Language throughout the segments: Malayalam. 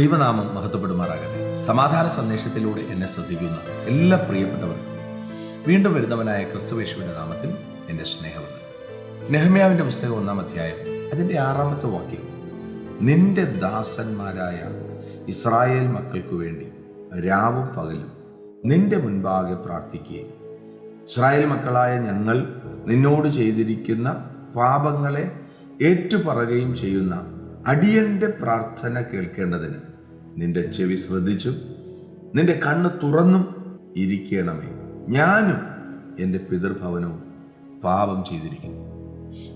ദൈവനാമം മഹത്വപ്പെടുമാറാകട്ടെ. സമാധാന സന്ദേശത്തിലൂടെ എന്നെ ശ്രദ്ധിക്കുന്ന എല്ലാ പ്രിയപ്പെട്ടവർക്കും വീണ്ടും വരുന്നവനായ ക്രിസ്തുവേശുവിന്റെ നാമത്തിൽ എന്റെ സ്നേഹമുണ്ട് നെഹമ്യാവിന്റെ പുസ്തകം ഒന്നാം അധ്യായം അതിന്റെ ആറാമത്തെ വാക്യം നിന്റെ ദാസന്മാരായ ഇസ്രായേൽ മക്കൾക്കു വേണ്ടി രാവും പകലും നിന്റെ മുൻപാകെ പ്രാർത്ഥിക്കുകയും ഇസ്രായേൽ മക്കളായ ഞങ്ങൾ നിന്നോട് ചെയ്തിരിക്കുന്ന പാപങ്ങളെ ഏറ്റുപറയുകയും ചെയ്യുന്ന അടിയന്റെ പ്രാർത്ഥന കേൾക്കേണ്ടതിന് നിന്റെ ചെവി ശ്രദ്ധിച്ചും നിന്റെ കണ്ണ് തുറന്നും ഇരിക്കണമേ. ഞാനും എന്റെ പിതൃഭവനവും പാപം ചെയ്തിരിക്കുന്നു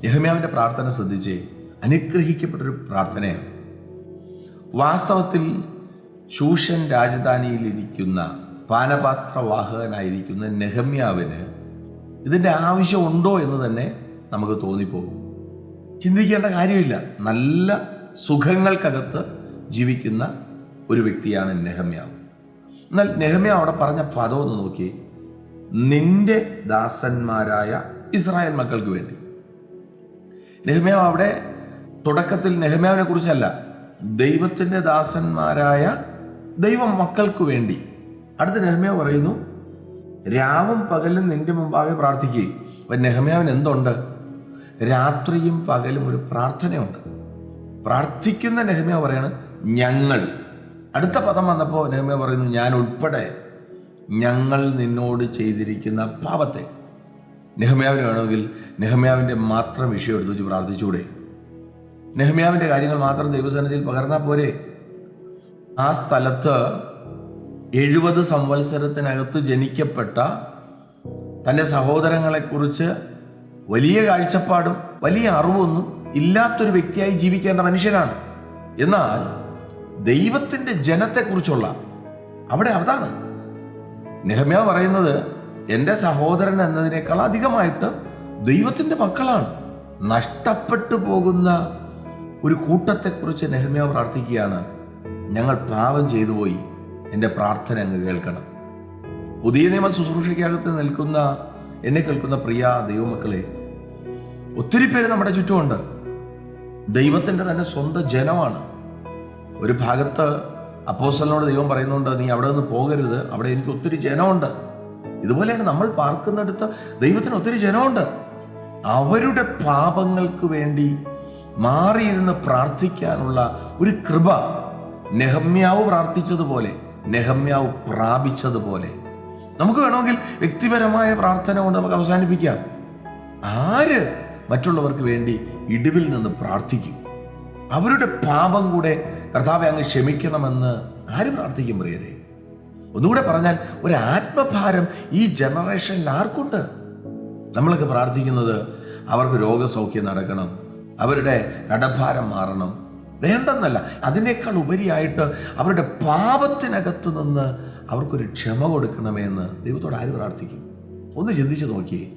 യഹമ്യാവിന്റെ പ്രാർത്ഥന ശ്രദ്ധിച്ച് അനുഗ്രഹിക്കപ്പെട്ടൊരു പ്രാർത്ഥനയാണ്. വാസ്തവത്തിൽ ശൂഷൻ രാജധാനിയിലിരിക്കുന്ന പാനപാത്രവാഹകനായിരിക്കുന്ന നെഹമ്യാവിന് ഇതിന്റെ ആവശ്യമുണ്ടോ എന്ന് തന്നെ നമുക്ക് തോന്നിപ്പോകും. ചിന്തിക്കേണ്ട കാര്യമില്ല. നല്ല സുഖങ്ങൾക്കകത്ത് ജീവിക്കുന്ന ഒരു വ്യക്തിയാണ് നെഹമ്യാവ് എന്നാൽ നെഹമ്യാവ് അവിടെ പറഞ്ഞ പദം ഒന്ന് നോക്കി നിന്റെ ദാസന്മാരായ ഇസ്രായേൽ മക്കൾക്ക് വേണ്ടി. നെഹമ്യാവ് അവിടെ തുടക്കത്തിൽ നെഹമ്യാവിനെ കുറിച്ചല്ല ദൈവത്തിന്റെ ദാസന്മാരായ ദൈവം മക്കൾക്ക് വേണ്ടി. അടുത്ത നെഹമ്യാവ് പറയുന്നു രാവും പകലും നിന്റെ മുമ്പാകെ പ്രാർത്ഥിക്കുകയും അപ്പം നെഹമ്യാവിന് എന്തുണ്ട്? രാത്രിയും പകലും ഒരു പ്രാർത്ഥനയുണ്ട്. പ്രാർത്ഥിക്കുന്ന നെഹമ്യാവ് പറയാണ് ഞങ്ങൾ അടുത്ത പദം വന്നപ്പോൾ നെഹമ്യാവ് പറയുന്നു ഞാൻ ഉൾപ്പെടെ ഞങ്ങൾ നിന്നോട് ചെയ്തിരിക്കുന്ന പാപത്തെ. നെഹമ്യാവിന് വേണമെങ്കിൽ നെഹമ്യാവിന്റെ മാത്രം വിഷയം എടുത്തു വെച്ച് പ്രാർത്ഥിച്ചുകൂടെ? നെഹമ്യാവിന്റെ കാര്യങ്ങൾ മാത്രം ദൈവസന്നിധിയിൽ പകർന്നാൽ പോരെ? ആ സ്ഥലത്ത് എഴുപത് സംവത്സരത്തിനകത്ത് ജനിക്കപ്പെട്ട തന്റെ സഹോദരങ്ങളെക്കുറിച്ച് വലിയ കാഴ്ചപ്പാടും വലിയ അറിവൊന്നും ഇല്ലാത്തൊരു വ്യക്തിയായി ജീവിക്കേണ്ട മനുഷ്യനാണ്. എന്നാൽ ദൈവത്തിന്റെ ജനത്തെക്കുറിച്ചുള്ള അവിടെ അതാണ്. നെഹമ്യ പറയുന്നത് എന്റെ സഹോദരൻ എന്നതിനേക്കാൾ അധികമായിട്ട് ദൈവത്തിന്റെ മക്കളാണ്. നഷ്ടപ്പെട്ടു പോകുന്ന ഒരു കൂട്ടത്തെക്കുറിച്ച് നെഹമ്യ പ്രാർത്ഥിക്കുകയാണ്. ഞങ്ങൾ പാപം ചെയ്തു പോയി. എന്റെ പ്രാർത്ഥന അങ്ങ് കേൾക്കണം. പുതിയ നിയമ ശുശ്രൂഷയ്ക്കകത്ത് നിൽക്കുന്ന എന്നെ കേൾക്കുന്ന പ്രിയ ദൈവമക്കളെ ഒത്തിരി പേര് നമ്മുടെ ചുറ്റുമുണ്ട്. ദൈവത്തിന്റെ തന്നെ സ്വന്തം ജനമാണ് ഒരു ഭാഗത്ത് അപ്പോസ്റ്റലിനോട് ദൈവം പറയുന്നുണ്ട് നീ അവിടെ നിന്ന് പോകരുത്. അവിടെ എനിക്ക് ഒത്തിരി ജനമുണ്ട്. ഇതുപോലെയാണ് നമ്മൾ പാർക്കുന്നിടത്ത് ദൈവത്തിന് ഒത്തിരി ജനമുണ്ട്. അവരുടെ പാപങ്ങൾക്ക് വേണ്ടി മാറിയിരുന്ന് പ്രാർത്ഥിക്കാനുള്ള ഒരു കൃപ നെഹമ്യാവ് പ്രാർത്ഥിച്ചതുപോലെ നെഹമ്യാവ് പ്രാപിച്ചതുപോലെ. നമുക്ക് വേണമെങ്കിൽ വ്യക്തിപരമായ പ്രാർത്ഥന കൊണ്ട് നമുക്ക് അവസാനിപ്പിക്കാം. ആര് മറ്റുള്ളവർക്ക് വേണ്ടി ഇടിവിൽ നിന്ന് പ്രാർത്ഥിക്കും? അവരുടെ പാപം കൂടെ കർത്താവെ അങ്ങ് ക്ഷമിക്കണമെന്ന് ആര് പ്രാർത്ഥിക്കും പ്രിയരെ. ഒന്നുകൂടെ പറഞ്ഞാൽ ഒരു ആത്മഭാരം ഈ ജനറേഷനിൽ ആർക്കുണ്ട്? നമ്മളൊക്കെ പ്രാർത്ഥിക്കുന്നത് അവർക്ക് രോഗസൗഖ്യം നടക്കണം അവരുടെ കടഭാരം മാറണം. വേണ്ടെന്നല്ല അതിനേക്കാൾ ഉപരിയായിട്ട് അവരുടെ പാപത്തിനകത്ത് നിന്ന് അവർക്കൊരു ക്ഷമ കൊടുക്കണമേ എന്ന് ദൈവത്തോട് ആര് പ്രാർത്ഥിക്കും? ഒന്ന് ചിന്തിച്ചു നോക്കിയേ.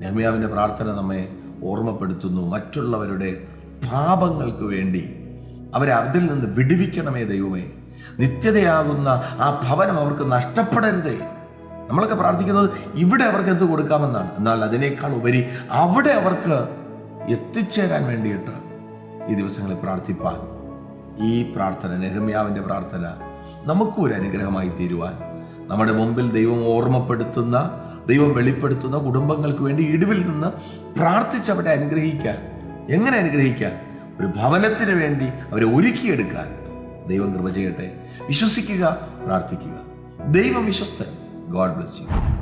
നെഹമ്യാവിന്റെ പ്രാർത്ഥന നമ്മെ ഓർമ്മപ്പെടുത്തുന്നു മറ്റുള്ളവരുടെ പാപങ്ങൾക്ക് വേണ്ടി. അവരെ അതിൽ നിന്ന് വിടുവിക്കണമേ ദൈവമേ. നിത്യതയാകുന്ന ആ ഭവനം അവർക്ക് നഷ്ടപ്പെടരുതേ. നമ്മളൊക്കെ പ്രാർത്ഥിക്കുന്നത് ഇവിടെ അവർക്ക് എന്ത് കൊടുക്കാമെന്നാണ്. എന്നാൽ അതിനേക്കാൾ ഉപരി അവിടെ അവർക്ക് എത്തിച്ചേരാൻ വേണ്ടിയിട്ട് ഈ ദിവസങ്ങളിൽ പ്രാർത്ഥിപ്പാൻ. ഈ പ്രാർത്ഥന നെഹമ്യാവിന്റെ പ്രാർത്ഥന നമുക്കും ഒരു അനുഗ്രഹമായി തീരുവാൻ. നമ്മുടെ മുമ്പിൽ ദൈവം ഓർമ്മപ്പെടുത്തുന്ന ദൈവം വെളിപ്പെടുത്തുന്ന കുടുംബങ്ങൾക്ക് വേണ്ടി ഇടിവിൽ നിന്ന് പ്രാർത്ഥിച്ചവരെ അനുഗ്രഹിക്കാൻ. എങ്ങനെ അനുഗ്രഹിക്കാൻ? ഒരു ഭവനത്തിന് വേണ്ടി അവരെ ഒരുക്കിയെടുക്കാൻ ദൈവം കൃപ ചെയ്യട്ടെ. വിശ്വസിക്കുക പ്രാർത്ഥിക്കുക. ദൈവം വിശ്വസ്തൻ. God bless you